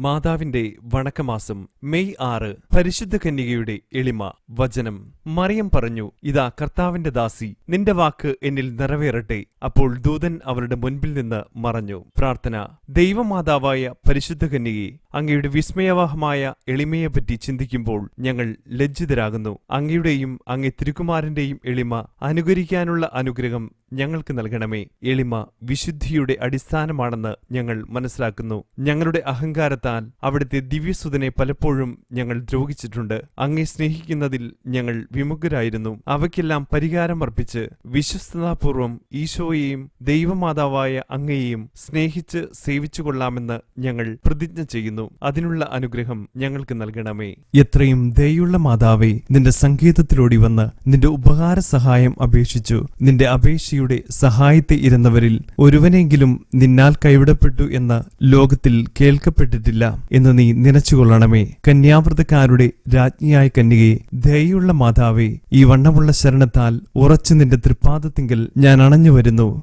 മാതാവിന്റെ വണക്കമാസം മെയ് ആറ് പരിശുദ്ധ കന്യകയുടെ എളിമ വചനം. മറിയം പറഞ്ഞു ഇതാ കർത്താവിന്റെ ദാസി നിന്റെ വാക്ക് എന്നിൽ നിറവേറട്ടെ. അപ്പോൾ ദൂതൻ അവരുടെ മുൻപിൽ നിന്ന് മറഞ്ഞു. പ്രാർത്ഥന. ദൈവമാതാവായ പരിശുദ്ധ കന്യകെ അങ്ങയുടെ വിസ്മയവാഹമായ എളിമയെപ്പറ്റി ചിന്തിക്കുമ്പോൾ ഞങ്ങൾ ലജ്ജിതരാകുന്നു. അങ്ങയുടെയും അങ്ങേ തിരുക്കുമാരന്റെയും എളിമ അനുകരിക്കാനുള്ള അനുഗ്രഹം ഞങ്ങൾക്ക് നൽകണമേ. എളിമ വിശുദ്ധിയുടെ അടിസ്ഥാനമാണെന്ന് ഞങ്ങൾ മനസ്സിലാക്കുന്നു. ഞങ്ങളുടെ അഹങ്കാരത്താൽ അവിടുത്തെ ദിവ്യസുതനെ പലപ്പോഴും ഞങ്ങൾ ദ്രോഹിച്ചിട്ടുണ്ട്. അങ്ങേ സ്നേഹിക്കുന്നതിൽ ഞങ്ങൾ വിമുഖരായിരുന്നു. അവയ്ക്കെല്ലാം പരിഹാരം അർപ്പിച്ച് വിശ്വസ്തതാപൂർവം ഈശോയെയും ദൈവമാതാവായ അങ്ങയെയും സ്നേഹിച്ച് സേവിച്ചുകൊള്ളാമെന്ന് ഞങ്ങൾ പ്രതിജ്ഞ ചെയ്യുന്നു. അതിനുള്ള അനുഗ്രഹം ഞങ്ങൾക്ക് നൽകണമേ. എത്രയും ദയുള്ള മാതാവേ നിന്റെ സങ്കേതത്തിലോടി വന്ന് നിന്റെ ഉപകാര സഹായം അപേക്ഷിച്ചു. നിന്റെ അപേക്ഷയുടെ സഹായത്തെ ഇരുന്നവരിൽ ഒരുവനെങ്കിലും നിന്നാൽ കൈവിടപ്പെട്ടു എന്ന് ലോകത്തിൽ കേൾക്കപ്പെട്ടിട്ടില്ല എന്ന് നീ നനച്ചുകൊള്ളണമേ. കന്യാവ്രതക്കാരുടെ രാജ്ഞിയായ കന്യകെ ദയുള്ള മാതാവേ ഈ വണ്ണമുള്ള ശരണത്താൽ ഉറച്ചു നിന്റെ തൃപ്പാദത്തിങ്കൽ ഞാൻ അണഞ്ഞു വരുന്നു